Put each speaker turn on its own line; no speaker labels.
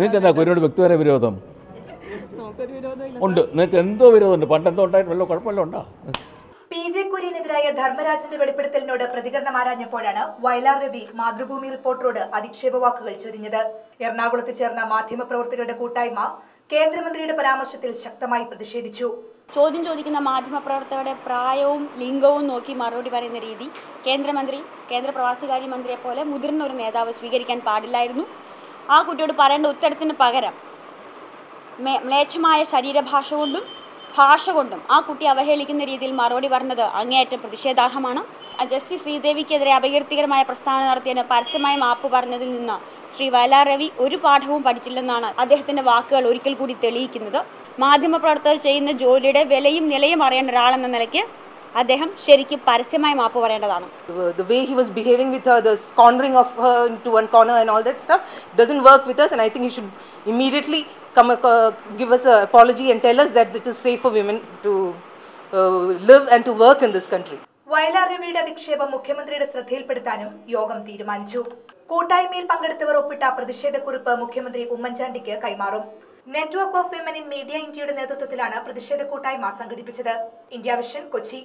നിങ്ങൾക്ക് എന്താ കുരുവിനോട് വ്യക്തിപര വിരോധം? ഉണ്ട്. നിങ്ങൾക്ക് എന്തോ വിരോധമുണ്ട്? പണ്ട് എന്തോ ഉണ്ടായിട്ട് വല്ല കുഴപ്പമില്ല ഉണ്ടോ?
പി ജെ കുര്യനെതിരായ ധർമ്മരാജന്റെ വെളിപ്പെടുത്തലിനോട് പ്രതികരണം ആരാഞ്ഞപ്പോഴാണ് വയലാർ രവി മാതൃഭൂമി റിപ്പോർട്ടറോട് അധിക്ഷേപ വാക്കുകൾ ചൊരിഞ്ഞത്. എറണാകുളത്ത് ചേർന്ന മാധ്യമപ്രവർത്തകരുടെ കൂട്ടായ്മ കേന്ദ്രമന്ത്രിയുടെ പരാമർശത്തിൽ ശക്തമായി പ്രതിഷേധിച്ചു.
ചോദ്യം ചോദിക്കുന്ന മാധ്യമപ്രവർത്തകരുടെ പ്രായവും ലിംഗവും നോക്കി മറുപടി പറയുന്ന രീതി കേന്ദ്രമന്ത്രി കേന്ദ്ര പ്രവാസികാര്യ മന്ത്രിയെ പോലെ മുതിർന്ന ഒരു നേതാവ് സ്വീകരിക്കാൻ പാടില്ലായിരുന്നു. ആ കുട്ടിയോട് പറയേണ്ട ഉത്തരത്തിന് പകരം മേ- മ്ലേച്ഛമായ ശരീരഭാഷ കൊണ്ടും ഭാഷ കൊണ്ടും ആ കുട്ടി അവഹേളിക്കുന്ന രീതിയിൽ മറുപടി പറഞ്ഞത് അങ്ങേയറ്റം പ്രതിഷേധാർഹമാണ്. ജസ്റ്റിസ് ശ്രീദേവിക്കെതിരെ അപകീർത്തികരമായ പ്രസ്താവന നടത്തിയതിന് പരസ്യമായ മാപ്പ് പറഞ്ഞതിൽ നിന്ന് ശ്രീ വയലാർ രവി ഒരു പാഠവും പഠിച്ചില്ലെന്നാണ് അദ്ദേഹത്തിന്റെ വാക്കുകൾ ഒരിക്കൽ കൂടി തെളിയിക്കുന്നത്. മാധ്യമപ്രവർത്തകർ ചെയ്യുന്ന ജോലിയുടെ വിലയും നിലയും അറിയേണ്ട ഒരാളെന്ന നിലയ്ക്ക് അദ്ദേഹം ശരിക്കും പരസ്യമായി മാപ്പ് പറയേണ്ടതാണ്
the, the way he was behaving with her, the squandering of her into one corner and all that stuff doesn't work with us. And I think he should immediately come uh, give us an apology and tell us that it is safe for women to uh, live and to work in this country.
Vayalar രവിയുടെ അധിക്ഷേപം മുഖ്യമന്ത്രിയുടെ ശ്രദ്ധയിൽപ്പെടുത്താനും യോഗം തീരുമാനിച്ചു കൂട്ടായ്മയിൽ പങ്കെടുത്തവർ ഒപ്പിട്ട പ്രതിഷേധക്കുറിപ്പ് മുഖ്യമന്ത്രി ഉമ്മൻചാണ്ടിക്ക് കൈമാറും network of women in media ഇന്ത്യയുടെ നേതൃത്വത്തിലാണ് പ്രതിഷേധ കൂട്ടായ്മ സംഘടിപ്പിച്ചത് ഇന്ത്യ വിഷൻ കൊച്ചി